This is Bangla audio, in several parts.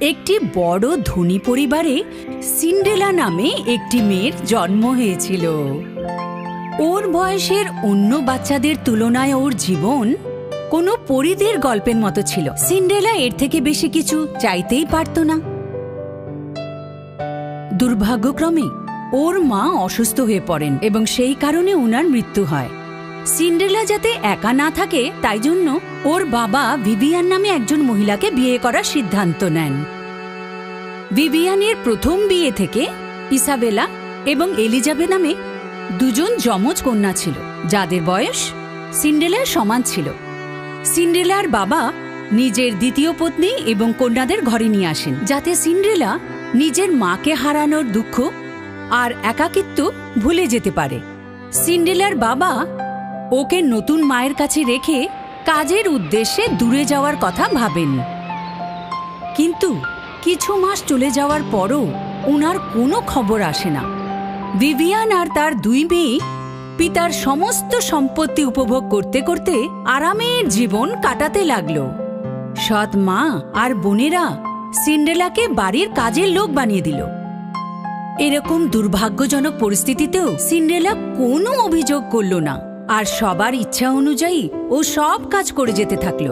একটি বড় ধনী পরিবারে সিন্ডেলা নামে একটি মেয়ের জন্ম হয়েছিল। ওর বয়সের অন্য বাচ্চাদের তুলনায় ওর জীবন কোনো পরিদের গল্পের মতো ছিল। সিন্ডেলা এর থেকে বেশি কিছু চাইতেই পারত না। দুর্ভাগ্যক্রমে ওর মা অসুস্থ হয়ে পড়েন এবং সেই কারণে ওনার মৃত্যু হয়। সিন্ড্রেলা যাতে একা না থাকে, তাই জন্য ওর বাবা ভিভিয়ান নামে একজন মহিলাকে বিয়ে করার সিদ্ধান্ত নেন। ভিভিয়ানের প্রথম বিয়ে থেকে ইসাবেলা এবং এলিজাবে নামে দুজন যমজ কন্যা ছিল, যাদের বয়স সিন্ডেলার সমান ছিল। সিন্ড্রেলার বাবা নিজের দ্বিতীয় পত্নী এবং কন্যাদের ঘরে নিয়ে আসেন, যাতে সিন্ড্রেলা নিজের মাকে হারানোর দুঃখ আর একাকিত্ব ভুলে যেতে পারে। সিন্ড্রেলার বাবা ওকে নতুন মায়ের কাছে রেখে কাজের উদ্দেশ্যে দূরে যাওয়ার কথা ভাবেন। কিন্তু কিছু মাস চলে যাওয়ার পরও ওনার কোনো খবর আসে না। ভিভিয়ান আর তার দুই মেয়ে পিতার সমস্ত সম্পত্তি উপভোগ করতে করতে আরামের জীবন কাটাতে লাগল। সৎ মা আর বোনেরা সিন্ডেলাকে বাড়ির কাজের লোক বানিয়ে দিল। এরকম দুর্ভাগ্যজনক পরিস্থিতিতেও সিন্ডেলা কোনো অভিযোগ করল না। আর সবার ইচ্ছা অনুযায়ী ও সব কাজ করে যেতে থাকল।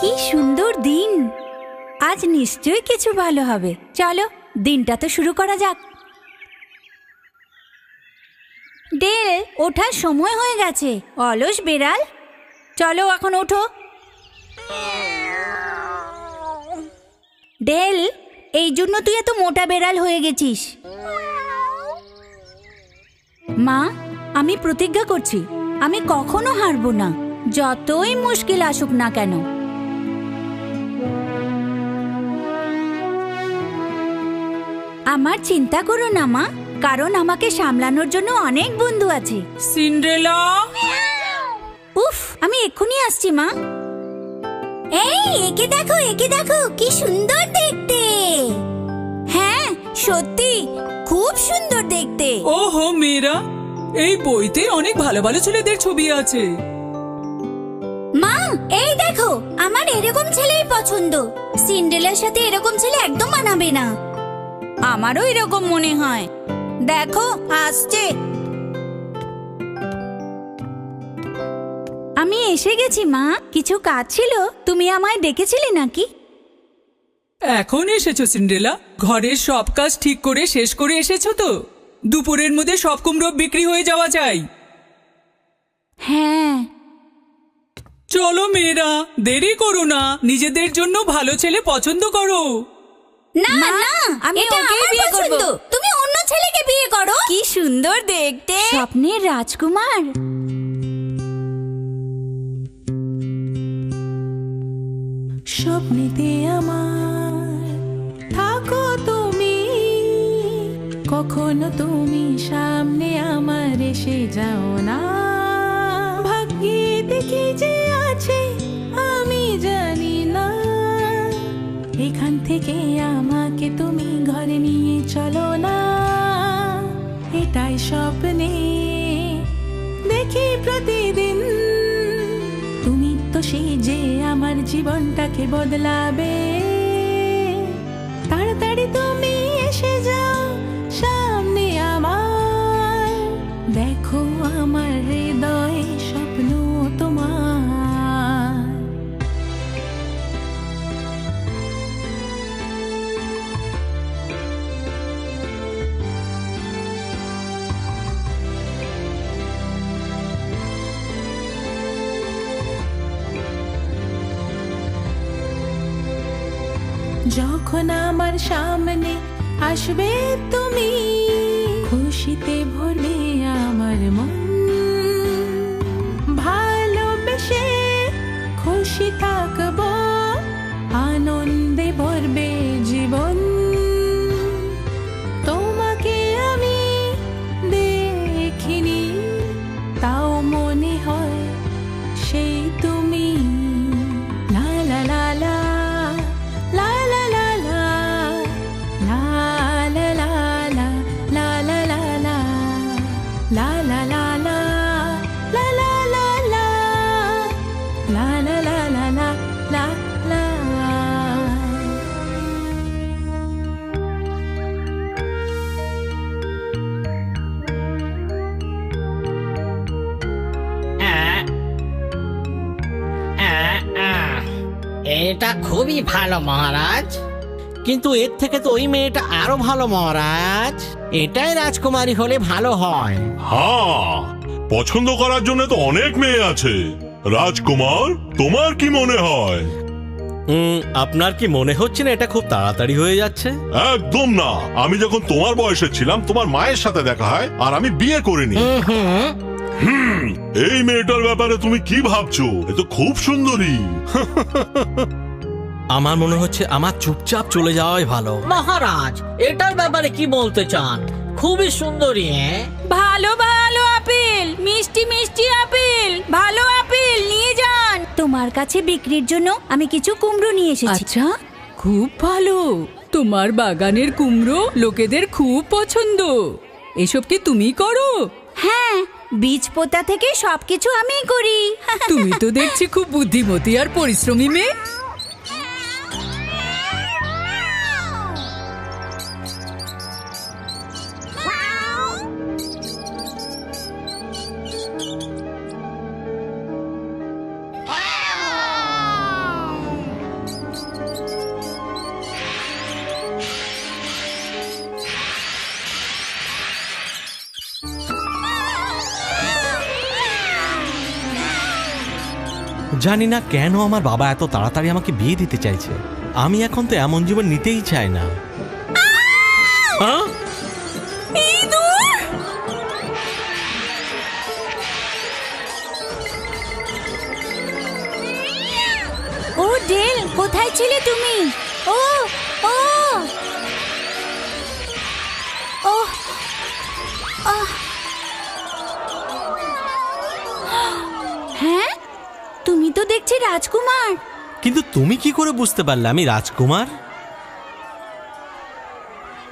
কি সুন্দর দিন। আজ নিশ্চয়ই কিছু ভালো হবে। চলো। দিনটা তো শুরু করা যাক। ডেল, ওঠার সময় হয়ে গেছে। অলস, বেড়াল। চলো, এখন ওঠো। ডেল, এই জন্য তুই এত মোটা বেড়াল হয়ে গেছিস। মা, আমি প্রতিজ্ঞা করছি, আমি কখনো হারবো না। যতই মুশকিল আসুক না কেন। আমার চিন্তা করো না মা। কারণ আমাকে সামলানোর জন্য অনেক বন্ধু আছে। সিন্ড্রেলা উফ আমি এক্ষুনি আসছি মা। এই একে দেখো একে দেখো কি সুন্দর দেখতে। হ্যাঁ সত্যি খুব সুন্দর দেখতে। ওহো মেয়েরা এই বইতে অনেক ভালো ভালো ছেলেদের ছবি আছে। মা এই দেখো আমার এরকম ছেলেই পছন্দ। সিন্ডেলার সাথে এরকম ছেলে একদম মানাবে না। আমারও এরকম মনে হয়। দেখো আসছে। আমি এসে গেছি মা। কিছু কাজ ছিল। তুমি আমায় ডেকেছিলে নাকি? এখন এসেছ সিন্ড্রেলা ঘরের সব কাজ ঠিক করে শেষ করে এসেছ তো? দুপুরের মধ্যে সব কুমড়ো বিক্রি হয়ে যাওয়া চাই হ্যাঁ। চলো মেয়েরা দেরি করো না। নিজেদের জন্য ভালো ছেলে পছন্দ করো। না না আমি ওকেই বিয়ে করব। তুমি অন্য ছেলেকে বিয়ে করো। কি সুন্দর দেখতে। স্বপ্নের রাজকুমার। স্বপ্নেতে আমার থাকো তুমি কখনো তুমি সামনে আমার এসে যাও না। ভাগ্যে দেখি যে এখান থেকে আমাকে তুমি ঘরে নিয়ে চলো না। এটাই স্বপ্নে। দেখি প্রতিদিন তুমি তো সেই যে আমার জীবনটাকে বদলাবে। যখন আমার সামনে আসবে তুমি। খুশিতে ভরবে আমার মন। ভালোবেসে খুশি থাকব আনন্দে ভরবে এটা খুবই ভালো মহারাজ। কিন্তু এর থেকে তো ওই মেয়েটা আরও ভালো মহারাজ। এটাই রাজকুমারী হলে ভালো হয়। হ্যাঁ পছন্দ করার জন্য তো অনেক মেয়ে আছে। রাজকুমার তোমার কি মনে হয়? উম, আপনার কি মনে হচ্ছে না এটা খুব তাড়াতাড়ি হয়ে যাচ্ছে? একদম না। আমি যখন তোমার বয়সে ছিলাম তোমার মায়ের সাথে দেখা হয় আর আমি বিয়ে করিনি। হুম, এই মেয়েটার ব্যাপারে তুমি কি ভাবছ? এ তো খুব সুন্দরী। আমার মনে হচ্ছে আমার চুপচাপ চলে যাওয়াই ভালো। মহারাজ এটার ব্যাপারে কি বলতে চান? খুবই সুন্দরী হ্যাঁ? ভালো ভালো আপেল মিষ্টি মিষ্টি আপেল ভালো আপেল নিয়ে যান। তোমার কাছে বিক্রির জন্য আমি কিছু কুমড়ো নিয়ে এসেছি। আচ্ছা খুব ভালো। তোমার বাগানের কুমড়ো লোকেদের খুব পছন্দ। এসব কি তুমি করো? হ্যাঁ বীজ পোতা থেকে সবকিছু আমি করি। তুমি তো দেখছি খুব বুদ্ধিমতী আর পরিশ্রমী মেয়ে। জানি না কেন আমার বাবা এত তাড়াতাড়ি আমাকে বিয়ে দিতে চাইছে। আমি এখন তো এমন জীবন নিতেই চাই না। কোথায় ছিলে তুমি? দেখছি রাজকুমার। কিন্তু তুমি কি করে বুঝতে পারলে আমি রাজকুমার?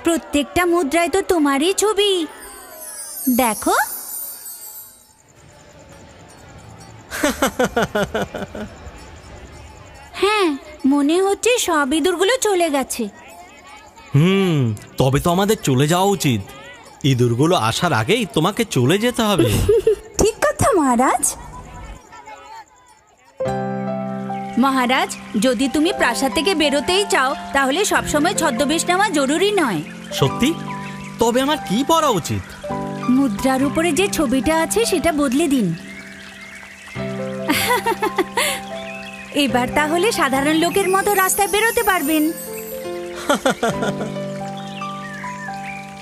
প্রত্যেকটা মুদ্রায় তো তোমারই ছবি। দেখো। হ্যাঁ মনে হচ্ছে সব ইঁদুরগুলো চলে গেছে। হুম তবে তো আমাদের চলে যাওয়া উচিত। ইঁদুরগুলো আসার আগেই তোমাকে চলে যেতে হবে। ঠিক কথা মহারাজ। মহারাজ যদি তুমি প্রাসাদ থেকে বেরোতেই চাও তাহলে সবসময় ছদ্মবেশ নেওয়া জরুরি নয়। সত্যি? তবে আমার কি পড়া উচিত? মুদ্রার উপরে যে ছবিটা আছে সেটা বদলে দিন। এবার তাহলে সাধারণ লোকের মতো রাস্তায় বেরোতে পারবেন।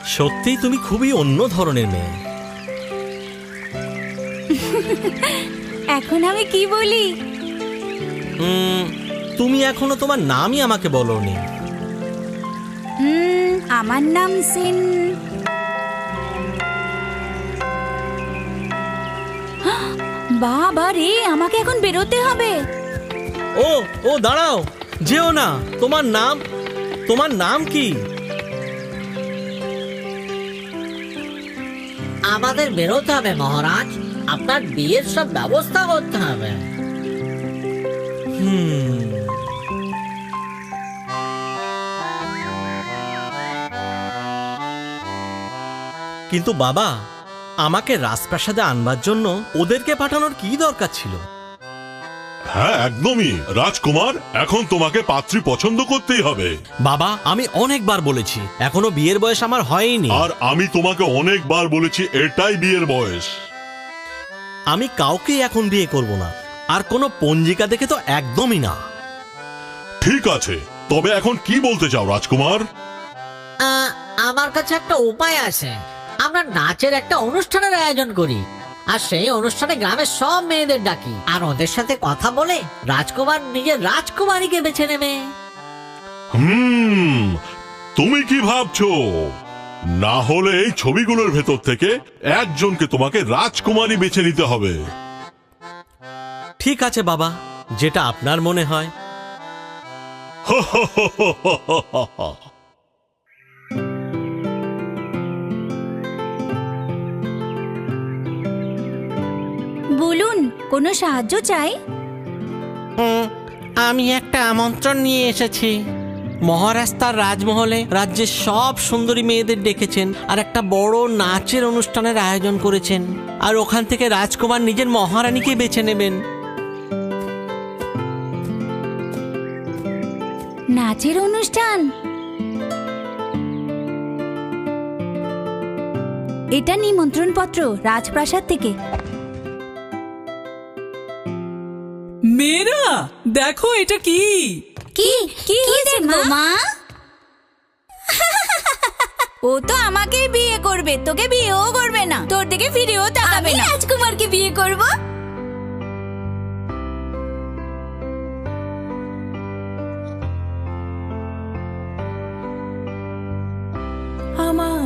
সত্যিই তুমি খুবই অন্য ধরনের মেয়ে। এখন আমি কি বলি? তুমি এখনও তোমার নামই আমাকে বলনি। উম, আমার নাম সিন। বাবা রে আমাকে এখন বেরোতে হবে। ও ও দাঁড়াও যেও না তোমার নাম তোমার নাম কি? আমাদের বেরোতে হবে মহারাজ আপনার বিয়ের সব ব্যবস্থা করতে হবে। হুম কিন্তু বাবা আমাকে রাজপ্রাসাদে আনবার জন্য ওদেরকে পাঠানোর কি দরকার ছিল? হ্যাঁ একদমই। রাজকুমার এখন তোমাকে পাত্রী পছন্দ করতেই হবে। বাবা আমি অনেকবার বলেছি এখনও বিয়ের বয়স আমার হয়নি। আর আমি তোমাকে অনেকবার বলেছি এটাই বিয়ের বয়স। আমি কাউকেই এখন বিয়ে করব না। আর কোনো পঞ্জিকা দেখে তো একদমই না। ঠিক আছে তবে এখন কি বলতে চাও রাজকুমার? আহ, আমার কাছে একটা উপায় আছে। আমরা নাচের একটা অনুষ্ঠানের আয়োজন করি আর সেই অনুষ্ঠানে গ্রামের সব মেয়েদের ডাকি। আর ওদের সাথে কথা বলে রাজকুমার নিজের রাজকুমারীকে বেছে নেবে। হুম তুমি কি ভাবছ? না হলে এই ছবিগুলোর ভেতর থেকে একজনকে তোমাকে রাজকুমারী বেছে নিতে হবে। ঠিক আছে বাবা যেটা আপনার মনে হয়। বলুন কোনো সাহায্য চাই? হুম, আমি একটা আমন্ত্রণ নিয়ে এসেছি। মহারাজ তার রাজমহলে রাজ্যের সব সুন্দরী মেয়েদের ডেকেছেন আর একটা বড় নাচের অনুষ্ঠানের আয়োজন করেছেন। আর ওখান থেকে রাজকুমার নিজের মহারানীকে বেছে নেবেন। নাচের অনুষ্ঠান। এটা নিমন্ত্রণ পত্র রাজপ্রাসাদ থেকে। মেয়েরা দেখো এটা কি? কি? কি হয়েছে মা? ও তো আমাকেই বিয়ে করবে তোকে বিয়েও করবে না। তোর দিকে ফিরেও তাকাবে না। রাজকুমারকে বিয়ে করব?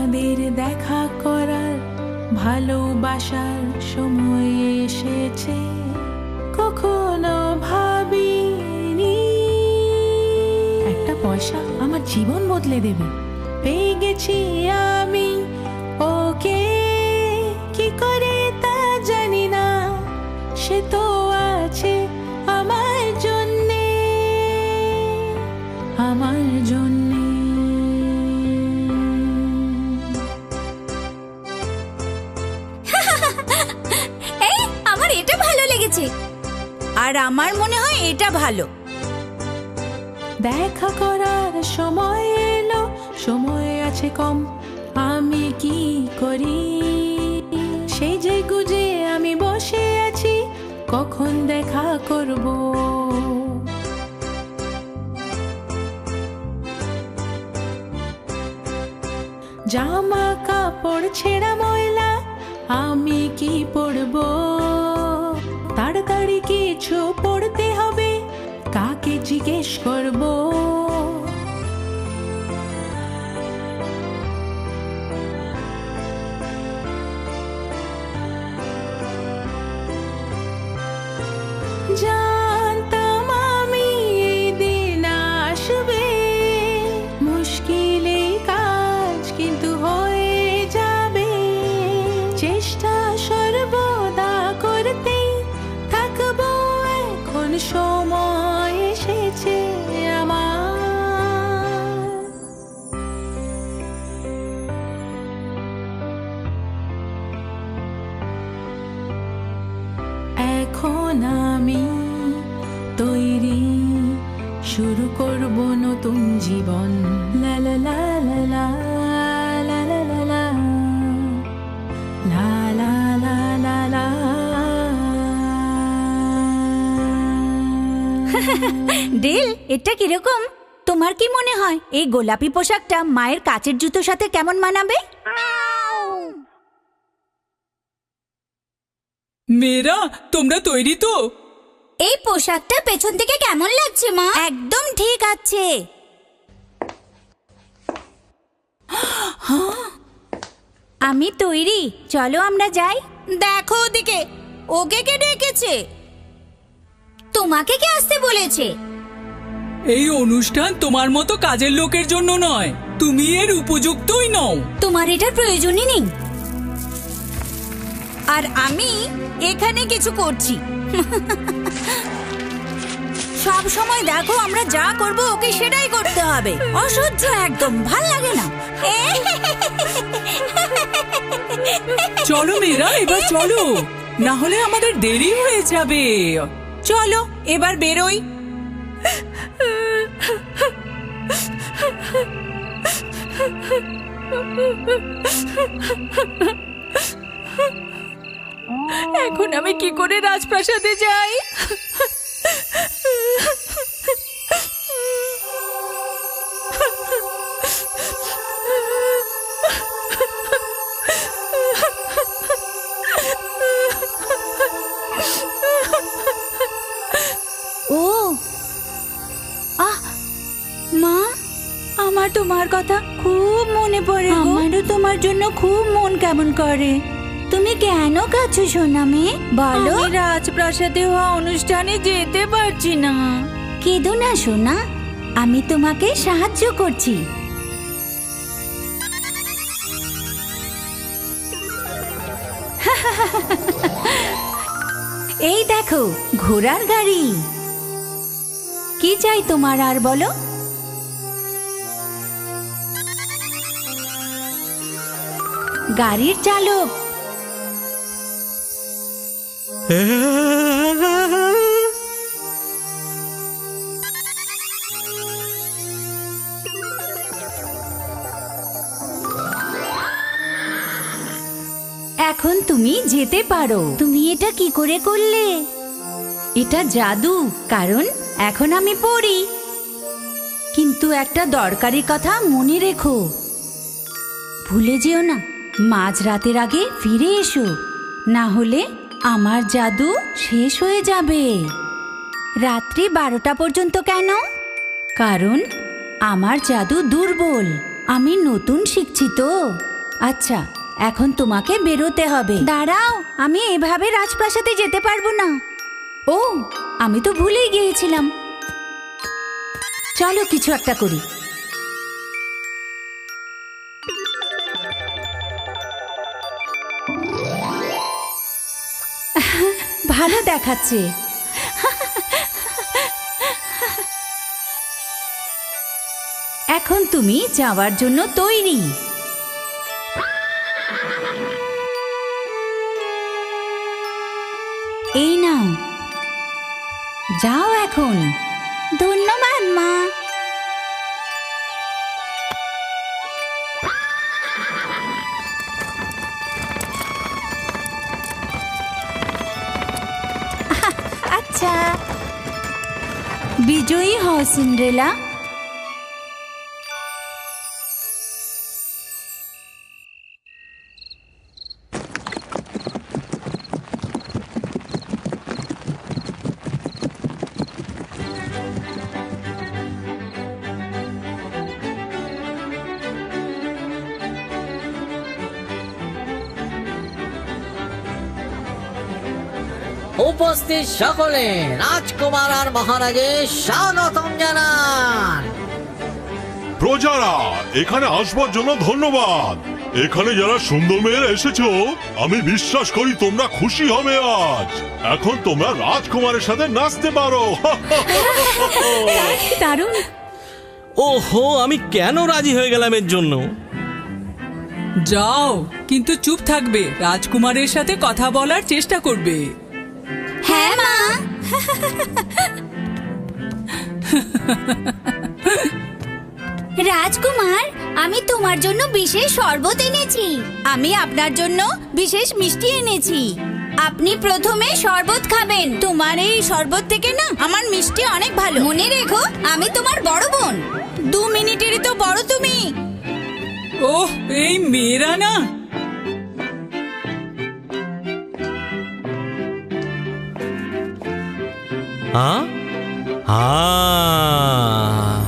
আমাদের দেখা করার ভালোবাসার সময় এসেছে। কখনো ভাবিনি। একটা পয়সা আমার জীবন বদলে দেবে। পেয়ে গেছি আমি আর আমার মনে হয় এটা ভালো। দেখা করার সময় এলো, সময় আছে কম, আমি কি করি? সেই যে গুজে আমি বসে আছি, কখন দেখা করব? জামা কাপড় ছেঁড়া ময়লা, আমি কি পরব? তাড়াতাড়ি কিছু পড়তে হবে। কাকে জিজ্ঞেস করব? গোলাপি পোশাকটা মায়ের কাচের জুতোর সাথে কেমন মানাবে? মেয়েরা তোমরা তৈরি তো। এই পোশাকটা পেছন থেকে কেমন লাগছে মা? একদম ঠিক আছে। আমি তৈরি চলো আমরা যাই। দেখো ওদিকে ওকে কে ডেকেছে? তোমাকে কে আসতে বলেছে? এই অনুষ্ঠান তোমার মতো কাজের লোকের জন্য নয়। তুমি এর উপযুক্তই নও। তোমার এটার প্রয়োজনই নেই। আর আমি এখানে কিছু করছি। সব সময় দেখো আমরা যা করব ওকে সেটাই করতে হবে। অসহ্য একদম ভালো লাগে না। চলো মেয়েরা এবার চলো। না হলে আমাদের দেরি হয়ে যাবে। চলো এবার বেরোই। এখন আমি কি করে রাজপ্রাসাদে যাই? তোমার কথা খুব মনে পড়ে আমারও তোমার জন্য খুব মন কেমন করে। তুমি কেন কাছো সোনা মেয়ে? বলো। রাজপ্রাসাদে হওয়া অনুষ্ঠানে যেতে পারছি না। কেঁদো না সোনা। আমি তোমাকে সাহায্য করছি। এই দেখো ঘোড়ার গাড়ি। কি চাই তোমার আর বলো? গাড়ির চালক। এখন তুমি যেতে পারো। তুমি এটা কি করে করলে? এটা জাদু, কারণ এখন আমি পড়ি। কিন্তু একটা দরকারি কথা মনে রেখো। ভুলে যেও না। মাঝ রাতের আগে ফিরে এসো। না হলে আমার জাদু শেষ হয়ে যাবে। রাত্রি বারোটা পর্যন্ত কেন? কারণ আমার জাদু দুর্বল। আমি নতুন শিখছি তো। আচ্ছা এখন তোমাকে বেরোতে হবে। দাঁড়াও, আমি এভাবে রাজপ্রাসাদে যেতে পারব না। ও, আমি তো ভুলেই গিয়েছিলাম। চলো কিছু একটা করি। ভালো দেখাচ্ছে। এখন তুমি যাওয়ার জন্য তৈরি। এই নাও। যাও এখন। Cinderella? উপস্থিত সকলে রাজকুমার আর মহারাজের স্বাগতম জানান। প্রজারা এখানে আসবার জন্য ধন্যবাদ। এখানে যারা সুন্দর মেয়েরা এসেছ আমি বিশ্বাস করি তোমরা খুশি হবে আজ। এখন তোমরা রাজকুমারের সাথে নাচতে পারো। দারুণ। ওহো আমি কেন রাজি হয়ে গেলাম এর জন্য? যাও কিন্তু চুপ থাকবে। রাজকুমারের সাথে কথা বলার চেষ্টা করবে। হ্যাঁ মা। রাজকুমার, আমি তোমার জন্য বিশেষ শরবত এনেছি। আমি আপনার জন্য বিশেষ মিষ্টি এনেছি। আপনি প্রথমে শরবত খাবেন। তোমার এই শরবত থেকে না আমার মিষ্টি অনেক ভালো। মনে রেখো, আমি তোমার বড় বোন। দু মিনিটেরই তো বড় তুমি। ওহ, এই মেয়েরা না হ্যাঁ হ্যাঁ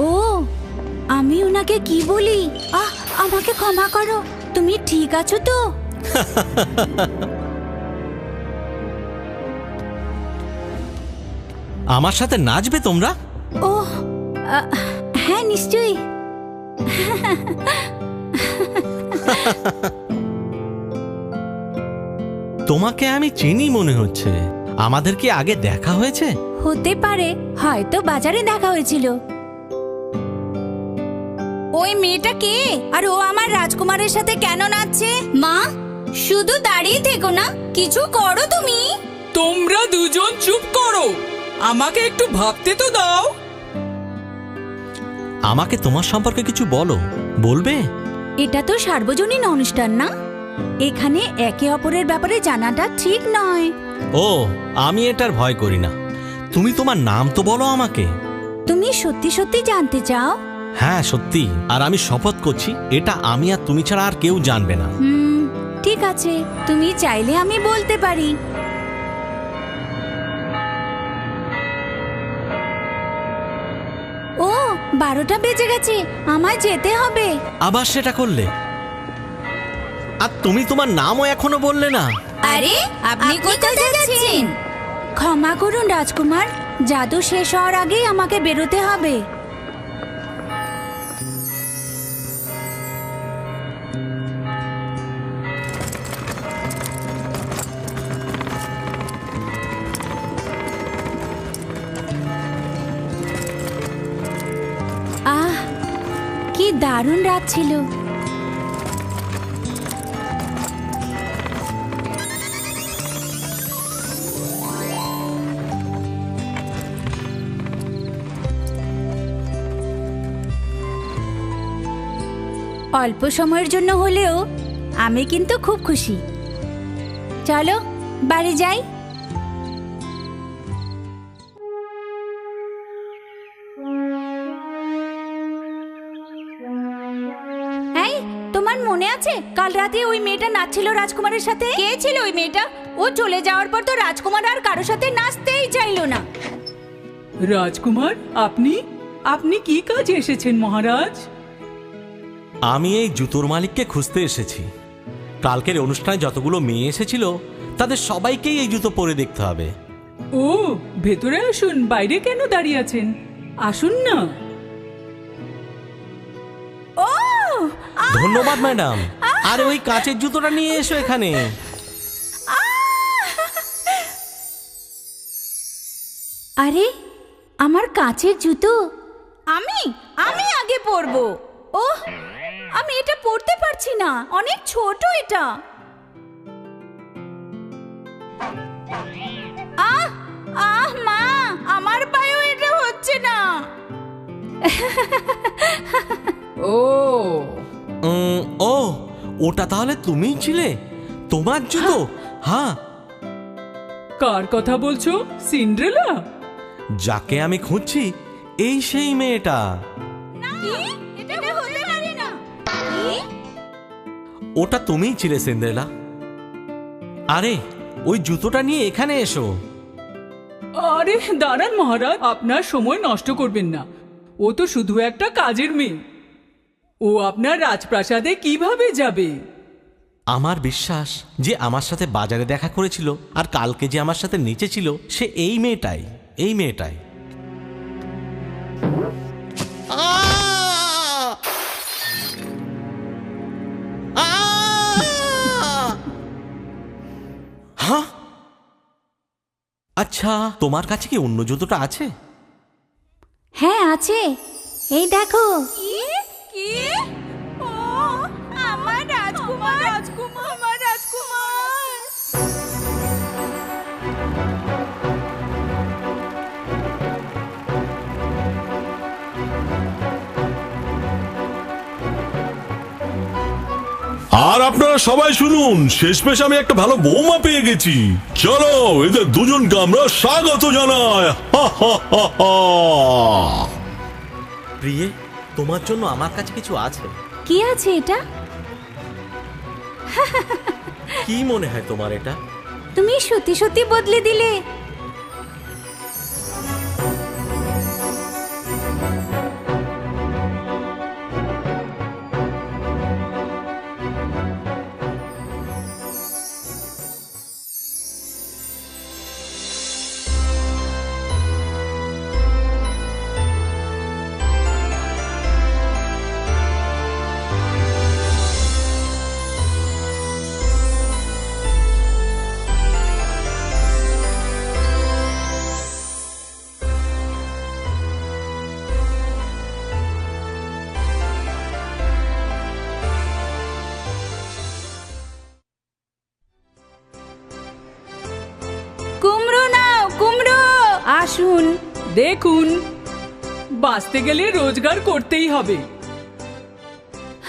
ও আমি ওনাকে কি বলি? আহ আমাকে ক্ষমা করো। তুমি ঠিক আছো তো? আমার সাথে নাচবে তোমরা? ও হ্যাঁ নিশ্চয়ই। তোমাকে আমি চিনি মনে হচ্ছে। আমাদের কি আগে দেখা হয়েছে? হতে পারে হয়তো বাজারে দেখা হয়েছিল। ওই মেয়েটা কে? আর ও আমার রাজকুমারের সাথে কেন নাচছে? মা শুধু দাঁড়িয়ে থেকো না কিছু করো তুমি। তোমরা দুজন চুপ করো। আমাকে একটু ভাবতে তো দাও। আমাকে তোমার সম্পর্কে কিছু বলো। বলবে? এটা তো সার্বজনীন অনুষ্ঠান না? এখানে একে অপরের ব্যাপারে জানাটা ঠিক নয়। ও আমি এটার ভয় করি না। তুমি তোমার নাম তো বলো আমাকে। তুমি সত্যি সত্যি জানতে চাও? হ্যাঁ সত্যি। আর আমি শপথ করছি এটা আমি আর তুমি ছাড়া আর কেউ জানবে না। ঠিক আছে। তুমি চাইলে আমি বলতে পারি। বারোটা বেজে গেছে আমায় যেতে হবে। আবার সেটা করলে। আর তুমি তোমার নামও এখনও বললে না। আরে আপনি কোথায় যাচ্ছেন? ক্ষমা করুন রাজকুমার জাদু শেষ হওয়ার আগেই আমাকে বেরোতে হবে। দারুণ রাত ছিল। অল্প সময়ের জন্য হলেও আমি কিন্তু খুব খুশি। চলো বাড়ি যাই। আছে? কাল রাতে ওই মেয়েটা নাচছিল রাজকুমারের সাথে? কে ছিল ওই মেয়েটা? ও চলে যাওয়ার পর তো রাজকুমার আর কারোর সাথে নাচতেই চাইলো না। রাজকুমার আপনি? আপনি কি কাজে এসেছেন মহারাজ? আমি এই জুতোর মালিককে খুঁজতে এসেছি। কালকের অনুষ্ঠানে যতগুলো মেয়ে এসেছিল তাদের সবাইকেই এই জুতো পরে দেখতে হবে। ও ভেতরে আসুন বাইরে কেন দাঁড়িয়ে আছেন? আসুন না। ধন্যবাদ ম্যাডাম। আর ওই কাঁচের জুতোটা নিয়ে এসো এখানে। আরে আমার কাঁচের জুতো? আমি আমি আগে পরবো। ও আমি এটা পরতে পারছি না। অনেক ছোট এটা। আহ আহ মা আমার পায়েও এটা হচ্ছে না। ও ও ওটা তাহলে তুমিই ছিলে? তোমার জুতো? হ্যাঁ। কার কথা বলছো? সিন্ড্রেলা? যাকে আমি খুঁজছি এই সেই মেয়েটা। কি এটা হতে পারে না। কি? ওটা তুমিই ছিলে সিন্ড্রেলা। আরে ওই জুতোটা নিয়ে এখানে এসো। আরে দাঁড়ান মহারাজ আপনার সময় নষ্ট করবেন না। ও তো শুধু একটা কাজের মেয়ে। ও আপনার রাজপ্রাসাদে কীভাবে যাবে? আমার বিশ্বাস যে আমার সাথে বাজারে দেখা করেছিল আর কালকে যে আমার সাথে নিচে ছিল সে এই মেয়েটাই এই মেয়েটাই। হ্যাঁ আচ্ছা তোমার কাছে কি অন্য জুতোটা আছে? হ্যাঁ আছে। এই দেখো। কি? ও আমার রাজকুমার। রাজকুমার। আমার রাজকুমার। আর আপনারা সবাই শুনুন শেষমেশ আমি একটা ভালো বৌমা পেয়ে গেছি। চলো এদের দুজনকে আমরা স্বাগত জানাই। হা, হা, হা, হা। প্রিয়ে তোমার জন্য আমার কাছে কিছু আছে। কি আছে এটা? কি মনে হয় তোমার এটা? তুমি সত্যি সত্যি বদলে দিলে। দেখুন বাঁচতে গেলে রোজগার করতেই হবে।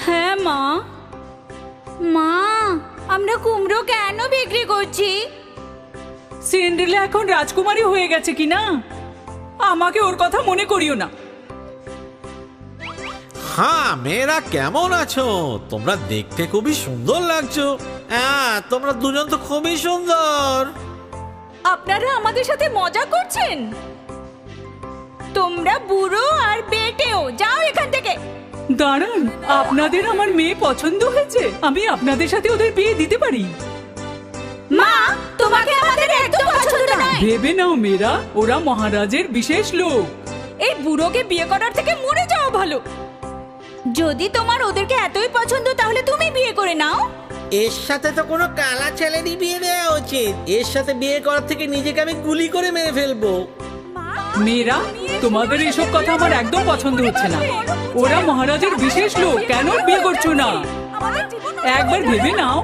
হ্যাঁ মা। মা আমরা কুমড়ো কেন বিক্রি করছি? সিন্ড্রেলা এখন রাজকুমারী হয়ে গেছে কি না? আমাকে ওর কথা মনে করিও না। হ্যাঁ মেয়েরা কেমন আছো? তোমরা দেখতে খুবই সুন্দর লাগছো। হ্যাঁ তোমরা দুজন তো খুবই সুন্দর। আপনারা আমাদের সাথে মজা করছেন? তোমরা বুড়ো আর বেটেও যাও এখান থেকে। দাঁড়ান আপনাদের আমার মেয়ে পছন্দ হয়েছে। আমি আপনাদের সাথে ওদের বিয়ে দিতে পারি। মা তোমাকে আমাদের একদম পছন্দ নয়। ভেবে নাও মেয়েরা ওরা মহারাজের বিশেষ লোক। এই বুড়োকে বিয়ে করার থেকে মরে যাওয়া ভালো। যদি তোমার ওদেরকে এতই পছন্দ তাহলে তুমি বিয়ে করে নাও। এর সাথে তো কোনো কালা ছেলেরই বিয়ে দেওয়া উচিত। এর সাথে বিয়ে করার থেকে নিজেকে আমি গুলি করে মেরে ফেলব। মেয়েরা, তোমাদের এসব কথা আমার একদম পছন্দ হচ্ছে না। ওরা মহারাজের বিশেষ লোক, কেন বিয়ে করছ না? একবার ভেবে নাও।